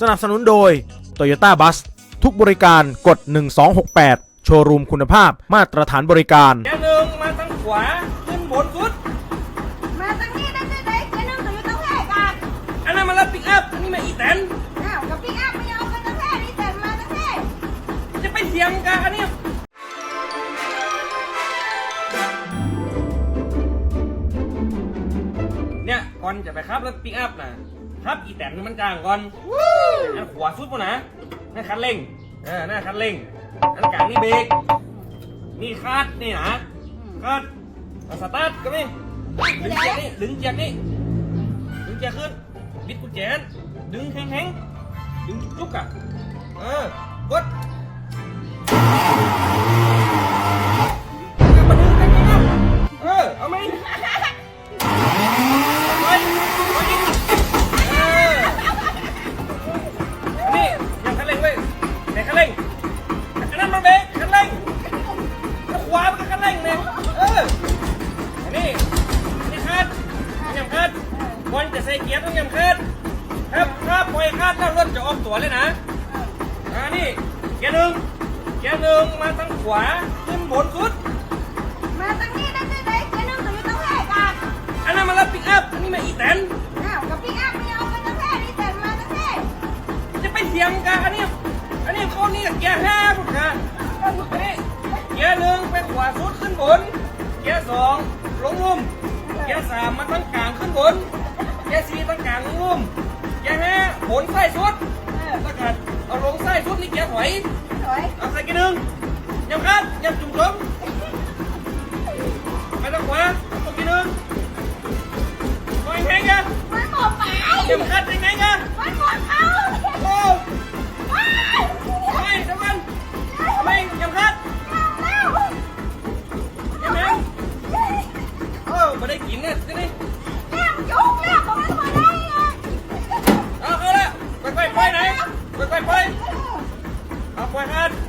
สนับสนุนโดย Toyota Bus ทุกบริการกด 1268 โชว์รูมคุณภาพมาตรฐานบริการ แกหนึ่งมาทางขวาขึ้นบนสุด มาตั้งนี้ได้ได้ได้แค่นั่งอยู่ตรงแค่กันอันนั้นมารับปิกอัพอันนี้มาอีแตนอ้าวกับพี่อ้ำไม่เอากันตั้งแค่นี้แต่มาตั้งแค่จะไปเถียงกันอันนี้เนี่ยก่อนจะไปครับรถปิกอัพนะ ครับอีแตนมันกลางก่อนอันขวาสุดปุ่นนะนั่นคันเร่งเออนั่นคันเร่งอันกลางนี่เบรกนี่คาดนี่นะคาดเอาสตาร์ทก็ไม่ดึงเจียกนี่ดึงเจียกนี่ดึงเจียกขึ้นบิดกุญแจดึงแข็งๆดึงจุกๆอะเออกด อลจะใส่เกียร์ต้องยำคาดครับถ้าปล่อยคาดแล้วรถจะออกตัวเลยนะอ่านี่เกียร์หนึ่งเกียร์หนึ่งมาทางขวาขึ้นบนสุด มาตั้งนี้ได้ได้ได้แค่นั่งอยู่ตรงแค่กันอันนั้นมารับปิกอัพอันนี้มาอีแตนอ้าวกับพี่อ้ำไม่เอากันตั้งแค่นี้แต่มาตั้งแค่จะไปเถียงกันอันนี้อันนี้เขานี่เกียร์ห้าพุ่นค่ะอันนี้เกียร์หนึ่งไปขวาสุดขึ้นบนเกียร์สองลงลุ่มเกียร์สามมาตั้งกลางขึ้นบน เกียร์สี่ตั้งกลางลงลุ่มเกียร์ห้าบนไส้สุดแล้วก็เอาลงไส้สุดนี่เกียร์ถอยถอยเอาใส่เกียร์หนึ่งยำคัดยำจุ่มจุ่มไปทางขวาตรงเกียร์หนึ่ง เอ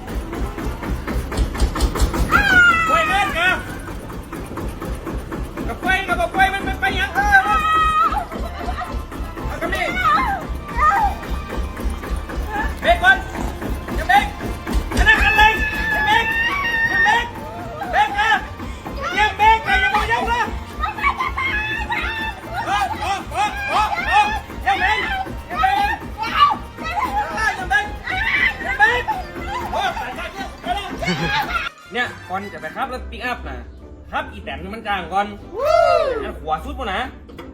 เนี่ยก่อนจะไปครับรถปิกอัพนะครับอีแตนมันกลางก่อนอันขวาสุดปุ่นนะ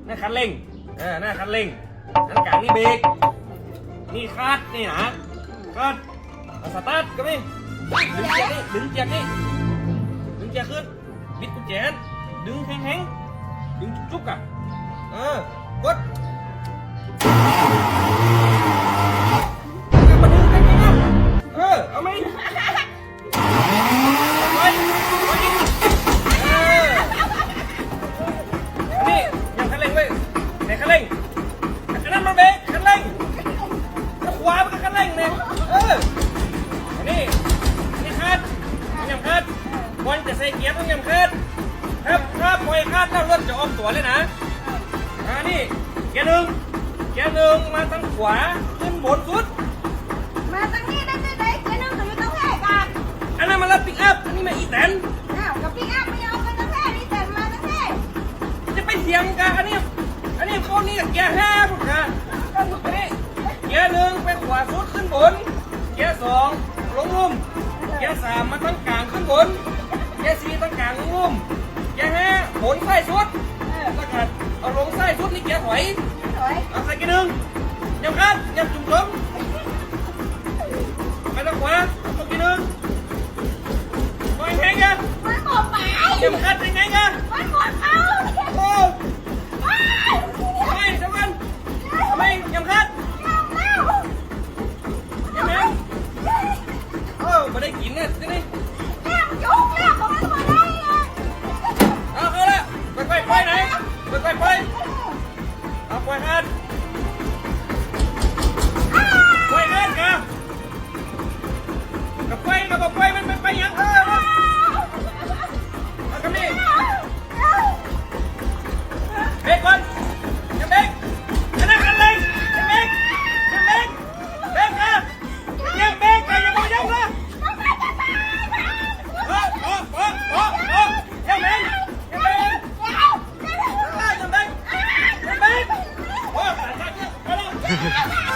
นั่นคันเร่งเออนั่นคันเร่งอันกลางนี่เบรกนี่คาดนี่นะคาดเอาสตาร์ทก็ไม่ดึงเจียกนี่ดึงเจียกนี่ดึงเจียกขึ้นบิดกุญแจดึงแข็งๆดึงจุกๆอะเออกด จะออกตัวเลยนะอ่านี่เกียร์หนึ่งเกียร์หนึ่งมาทางขวาขึ้นบนสุด มาตั้งนี้ได้ได้ได้แค่นั่งอยู่ตรงแค่กันอันนั้นมารับปิกอัพอันนี้มาอีแตนอ้าวกับพี่อ้ำไม่เอากันตั้งแค่นี้แต่มาตั้งแค่จะไปเถียงกันอันนี้ อันนี้เขานี่เกียร์ห้าพุ่นค่ะอันนี้เกียร์หนึ่งไปขวาสุดขึ้นบน เกียร์สองลงลุ่มเกียร์สามมาตั้งกลางขึ้นบน เกียร์สี่ตั้งกลางลงลุ่ม แกฮะโหนไส้สุดสล้วก็เอาลงไส้สุดนี่แกหอยหอยเอาใส่กี่นึ่งยำคันยำจุ่มจุ่มไปทางขวาเอากี่นึ่งมองยังไงกันม่หมดไปยำคันยังไงกันม่หมดเขาไมทำไมทำไมยำคันยำแล้วยำแล้วโอ้ไม่ได้กินเนี่ยจะได้ ไปเอาไปเอ็ไปเอ็ดกับกับไปกับไปมันเป็นไปยังเออ Yeah.